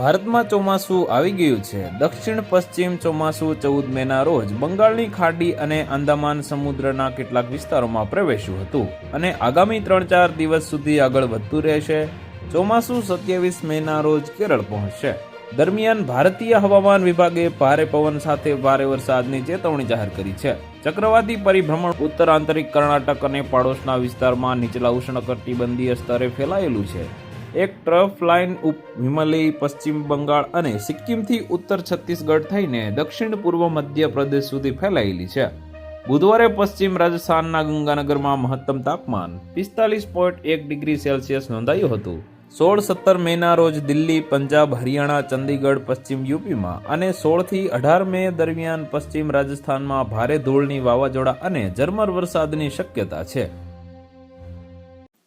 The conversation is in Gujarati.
ભારતમાં ચોમાસું આવી ગયું છે. દક્ષિણ, પશ્ચિમ ચોમાસું ચૌદ મેના રોજ બંગાળની ખાડી અને આંદામાન સમુદ્રના કેટલાક વિસ્તારોમાં પ્રવેશ્યું હતું અને આગામી ત્રણ ચાર દિવસ સુધી આગળ વધતું રહેશે. ચોમાસું સત્યાવીસ મેના રોજ કેરળ પહોંચશે. દરમિયાન ભારતીય હવામાન વિભાગે ભારે પવન સાથે ભારે વરસાદની ચેતવણી જાહેર કરી છે. ચક્રવાતી પરિભ્રમણ ઉત્તર આંતરિક કર્ણાટક અને પાડોશના વિસ્તારમાં નીચલા ઉષ્ણકટિબંધીય સ્તરે ફેલાયેલું છે. એક ટ્રફ લાઇન ઉપ હિમાલય, પશ્ચિમ બંગાળ અને સિક્કિમથી ઉત્તર છત્તીસગઢ થઈને દક્ષિણ પૂર્વ મધ્ય પ્રદેશ સુધી ફેલાયેલી છે. બુધવારે પશ્ચિમ રાજસ્થાનના ગંગાનગરમાં મહત્તમ તાપમાન પિસ્તાલીસ પોઈન્ટ એક ડિગ્રી સેલ્સિયસ નોંધાયું હતું. સોળ સત્તર મેના રોજ દિલ્હી, પંજાબ, હરિયાણા, ચંદીગઢ, પશ્ચિમ યુપીમાં અને સોળથી અઢાર મે દરમિયાન પશ્ચિમ રાજસ્થાનમાં ભારે ધૂળની વાવાઝોડા અને ઝરમર વરસાદની શક્યતા છે.